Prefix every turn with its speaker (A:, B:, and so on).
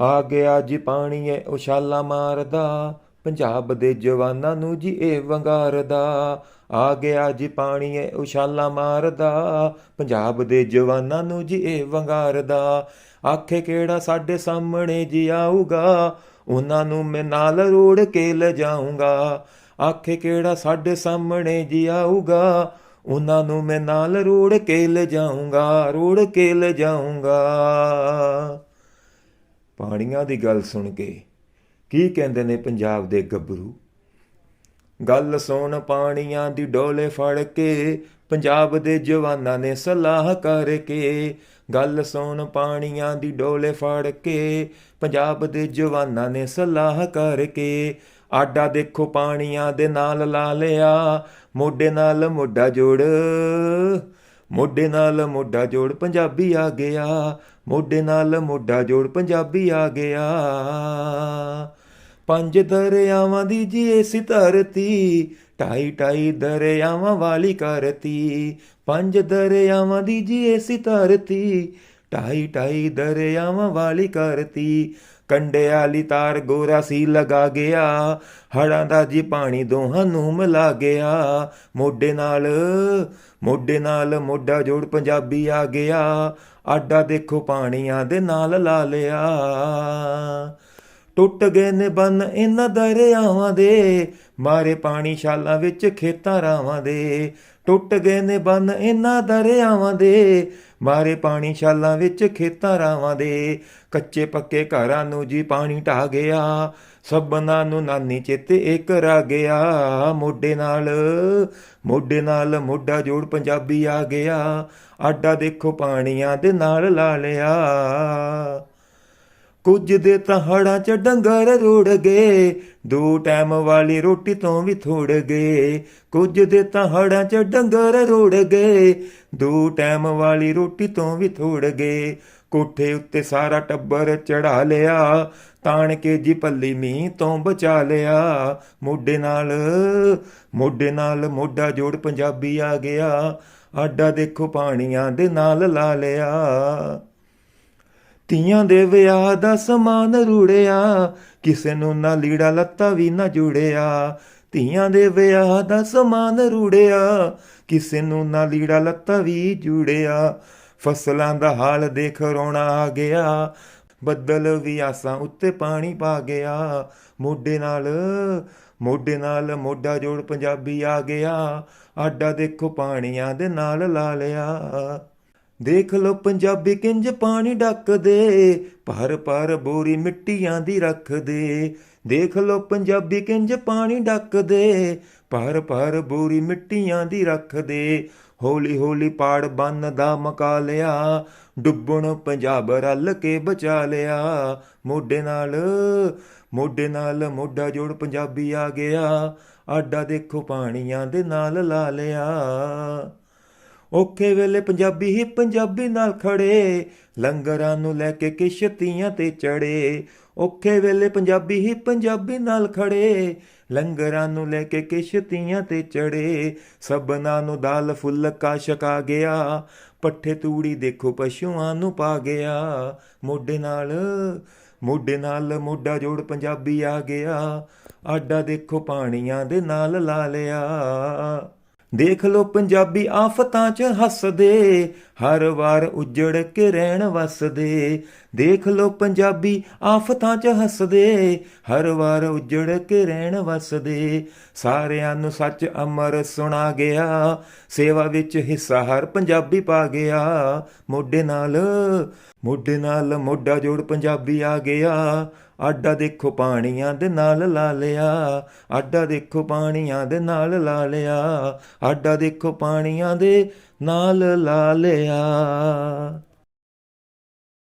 A: ਆ ਗਿਆ ਜੀ ਪਾਣੀਏ ਉਛਾਲਾ ਮਾਰਦਾ। ਪੰਜਾਬ ਦੇ ਜਵਾਨਾਂ ਨੂੰ ਜੀ ਇਹ ਵੰਗਾਰਦਾ। ਆ ਗਿਆ ਜੀ ਪਾਣੀਏ ਉਛਾਲਾ ਮਾਰਦਾ। ਪੰਜਾਬ ਦੇ ਜਵਾਨਾਂ ਨੂੰ ਜੀ ਇਹ ਵੰਗਾਰਦਾ। ਆਖੇ ਕਿਹੜਾ ਸਾਡੇ ਸਾਹਮਣੇ ਜੀ ਆਊਗਾ? ਉਹਨਾਂ ਨੂੰ ਮੈਂ ਨਾਲ ਰੋੜ ਕੇ ਲਿਜਾਊਂਗਾ। ਆਖੇ ਕਿਹੜਾ ਸਾਡੇ ਸਾਹਮਣੇ ਜੀ ਆਊਗਾ? ਉਹਨਾਂ ਨੂੰ ਮੈਂ ਨਾਲ ਰੋੜ ਕੇ ਲਿਜਾਊਂਗਾ, ਰੋੜ ਕੇ ਲਿਜਾਊਂਗਾ। ਪਾਣੀਆਂ ਦੀ ਗੱਲ ਸੁਣ ਕੇ ਕੀ ਕਹਿੰਦੇ ਨੇ ਪੰਜਾਬ ਦੇ ਗੱਭਰੂ? ਗੱਲ ਸੁਣ ਪਾਣੀਆਂ ਦੀ ਡੋਲੇ ਫੜ ਕੇ ਪੰਜਾਬ ਦੇ ਜਵਾਨਾਂ ਨੇ ਸਲਾਹ ਕਰਕੇ। ਗੱਲ ਸੁਣ ਪਾਣੀਆਂ ਦੀ ਡੋਲੇ ਫੜ ਕੇ ਪੰਜਾਬ ਦੇ ਜਵਾਨਾਂ ਨੇ ਸਲਾਹ ਕਰਕੇ। ਆਡਾ ਦੇਖੋ ਪਾਣੀਆਂ ਦੇ ਨਾਲ ਲਾ ਲਿਆ, ਮੋਢੇ ਨਾਲ ਮੋਢਾ ਜੋੜ। ਮੋਢੇ ਨਾਲ ਮੋਢਾ ਜੋੜ ਪੰਜਾਬੀ ਆ ਗਿਆ, ਮੋਢੇ ਨਾਲ ਮੋਢਾ ਜੋੜ ਪੰਜਾਬੀ ਆ ਗਿਆ। ਪੰਜ ਦਰਿਆਵਾਂ ਦੀ ਜੀ ਇਸ ਧਰਤੀ, ਢਾਈ ਢਾਈ ਦਰਿਆਵਾਂ ਵਾਲੀ ਕਰਤੀ। ਪੰਜ ਦਰਿਆਵਾਂ ਦੀ ਜੀ ਇਸ ਧਰਤੀ, ਢਾਈ ਢਾਈ ਦਰਿਆਵਾਂ ਵਾਲੀ ਕਰਤੀ। ਕੰਡੇ ਵਾਲੀ ਤਾਰ ਗੋਰਾ ਸੀ ਲਗਾ ਗਿਆ। ਹੜਾਂ ਦਾ ਜੀ ਪਾਣੀ ਦੋਹਾਂ ਨੂੰ ਮਿਲਾ ਗਿਆ। ਮੋਢੇ ਨਾਲ ਮੋਢੇ ਨਾਲ ਮੋਢਾ ਜੋੜ ਪੰਜਾਬੀ ਆ ਗਿਆ। ਆਡਾ ਦੇਖੋ ਪਾਣੀਆਂ ਦੇ ਨਾਲ ਲਾ ਲਿਆ। ਟੁੱਟ ਗਏ ਨੇ ਬੰਨ ਇਹਨਾਂ ਦਰਿਆਵਾਂ ਦੇ, ਮਾਰੇ ਪਾਣੀ ਛਾਲਾਂ ਵਿੱਚ ਖੇਤਾਂ ਰਾਵਾਂ ਦੇ। ਟੁੱਟ ਗਏ ਨੇ ਬੰਨ ਇਹਨਾਂ ਦਰਿਆਵਾਂ ਦੇ, ਮਾਰੇ ਪਾਣੀ ਛਾਲਾਂ ਵਿੱਚ ਖੇਤਾਂ ਰਾਵਾਂ ਦੇ। ਕੱਚੇ ਪੱਕੇ ਘਰਾਂ ਨੂੰ ਜੀ ਪਾਣੀ ਢਾ ਗਿਆ, ਸਭਨਾਂ ਨੂੰ ਨਾਨੀ ਚੇਤੇ ਇੱਕ ਰਾ ਗਿਆ। ਮੋਢੇ ਨਾਲ ਮੋਢੇ ਨਾਲ ਮੋਢਾ ਜੋੜ ਪੰਜਾਬੀ ਆ ਗਿਆ। ਆਡਾ ਦੇਖੋ ਪਾਣੀਆਂ ਦੇ ਨਾਲ ਲਾ ਲਿਆ। ਕੁਝ ਦੇ ਤਾਂ ਹੜਾਂ ਚ ਡੰਗਰ ਰੋੜ ਗਏ, ਦੋ ਟਾਈਮ ਵਾਲੀ ਰੋਟੀ ਤੋਂ ਵੀ ਥੋੜ ਗਏ। ਕੁਝ ਦੇ ਤਾਂ ਹੜਾਂ ਚ ਡੰਗਰ ਰੋੜ ਗਏ, ਦੋ ਟਾਈਮ ਵਾਲੀ ਰੋਟੀ ਤੋਂ ਵੀ ਥੋੜ ਗਏ। ਕੋਠੇ ਉੱਤੇ ਸਾਰਾ ਟੱਬਰ ਚੜਾ ਲਿਆ ਤਾਣ ਕੇ ਜੀ ਪੱਲੀ ਮੀਂਹ ਤੋਂ ਬਚਾ ਲਿਆ। ਮੋਢੇ ਨਾਲ ਮੋਢੇ ਨਾਲ ਮੋਢਾ ਜੋੜ ਪੰਜਾਬੀ ਆ ਗਿਆ, ਆਡਾ ਦੇਖੋ ਪਾਣੀਆਂ ਦੇ ਨਾਲ ਲਾ ਲਿਆ। ਤੀਆਂ ਦੇ ਵਿਆਹ ਦਾ ਸਮਾਨ ਰੂੜਿਆ, ਕਿਸੇ ਨੂੰ ਨਾ ਲੀੜਾ ਲੱਤਾ ਵੀ ਨਾ ਜੁੜਿਆ। ਧੀਆਂ ਦੇ ਵਿਆਹ ਦਾ ਸਮਾਨ ਰੂੜਿਆ, ਕਿਸੇ ਨੂੰ ਨਾ ਲੀੜਾ ਲੱਤਾ ਵੀ ਜੁੜਿਆ। ਫਸਲਾਂ ਦਾ ਹਾਲ ਦੇਖ ਰੋਣਾ ਆ ਗਿਆ, ਬੱਦਲ ਵੀ ਆਸਾਂ ਉੱਤੇ ਪਾਣੀ ਪਾ ਗਿਆ। ਮੋਢੇ ਨਾਲ ਮੋਢੇ ਨਾਲ ਮੋਢਾ ਜੋੜ ਪੰਜਾਬੀ ਆ ਗਿਆ, ਆਡਾ ਦੇਖੋ ਪਾਣੀਆਂ ਦੇ ਨਾਲ ਲਾ ਲਿਆ। ਦੇਖ ਲੋ ਪੰਜਾਬੀ ਕਿੰਜ ਪਾਣੀ ਡੱਕਦੇ, ਭਰ ਭਰ ਬੋਰੀ ਮਿੱਟੀਆਂ ਦੀ ਰੱਖਦੇ। ਦੇਖ ਲੋ ਪੰਜਾਬੀ ਕਿੰਜ ਪਾਣੀ ਡੱਕਦੇ, ਭਰ ਭਰ ਬੋਰੀ ਮਿੱਟੀਆਂ ਦੀ ਰੱਖਦੇ। ਹੌਲੀ ਹੌਲੀ ਪਾੜ ਬੰਨ ਦਾ ਮਕਾ ਲਿਆ, ਡੁੱਬਣ ਪੰਜਾਬ ਰਲ ਕੇ ਬਚਾ ਲਿਆ। ਮੋਢੇ ਨਾਲ ਮੋਢੇ ਨਾਲ ਮੋਢਾ ਜੋੜ ਪੰਜਾਬੀ ਆ ਗਿਆ, ਆਡਾ ਦੇਖੋ ਪਾਣੀਆਂ ਦੇ ਨਾਲ ਲਾ ਲਿਆ। ਔਖੇ ਵੇਲੇ ਪੰਜਾਬੀ ਹੀ ਪੰਜਾਬੀ ਨਾਲ ਖੜੇ। ਲੰਗਰਾਂ ਨੂੰ ਲੈ ਕੇ ਕਿਸ਼ਤੀਆਂ ਤੇ ਚੜੇ ਔਖੇ ਵੇਲੇ ਪੰਜਾਬੀ ਹੀ ਪੰਜਾਬੀ ਨਾਲ ਖੜੇ। ਲੰਗਰਾਂ ਨੂੰ ਲੈ ਕੇ ਕਿਸ਼ਤੀਆਂ ਤੇ ਚੜੇ ਸਭਨਾਂ ਨੂੰ ਦਾਲ ਫੁੱਲ ਕਾ ਛਕਾ ਗਿਆ। ਪੱਠੇ ਤੂੜੀ ਦੇਖੋ ਪਸ਼ੂਆਂ ਨੂੰ ਪਾ ਗਿਆ। ਮੋਢੇ ਨਾਲ ਮੋਢੇ ਨਾਲ ਮੋਢਾ ਜੋੜ ਪੰਜਾਬੀ ਆ ਗਿਆ। ਆਡਾ ਦੇਖੋ ਪਾਣੀਆਂ ਦੇ ਨਾਲ ਲਾ ਲਿਆ। ਦੇਖ ਲੋ ਪੰਜਾਬੀ ਆਫਤਾਂ 'ਚ ਹੱਸਦੇ ਹਰ ਵਾਰ ਉਜੜ ਕੇ ਰਹਿਣ ਵਸਦੇ। ਦੇਖ ਲੋ ਪੰਜਾਬੀ ਆਫਤਾਂ 'ਚ ਹੱਸਦੇ। ਹਰ ਵਾਰ ਉਜੜ ਕੇ ਰਹਿਣ ਵਸਦੇ। ਸਾਰਿਆਂ ਨੂੰ ਸੱਚ ਅਮਰ ਸੁਣਾ ਗਿਆ। ਸੇਵਾ ਵਿੱਚ ਹਿੱਸਾ ਹਰ ਪੰਜਾਬੀ ਪਾ ਗਿਆ। ਮੋਢੇ ਨਾਲ ਮੋਢੇ ਨਾਲ ਮੋਢਾ ਜੋੜ ਪੰਜਾਬੀ ਆ ਗਿਆ। ਆਡਾ ਦੇਖੋ ਪਾਣੀਆਂ ਦੇ ਨਾਲ ਲਾ ਲਿਆ। ਆਡਾ ਦੇਖੋ ਪਾਣੀਆਂ ਦੇ ਨਾਲ ਲਾ ਲਿਆ। ਆਡਾ ਦੇਖੋ ਪਾਣੀਆਂ ਦੇ ਨਾਲ ਲਾ ਲਿਆ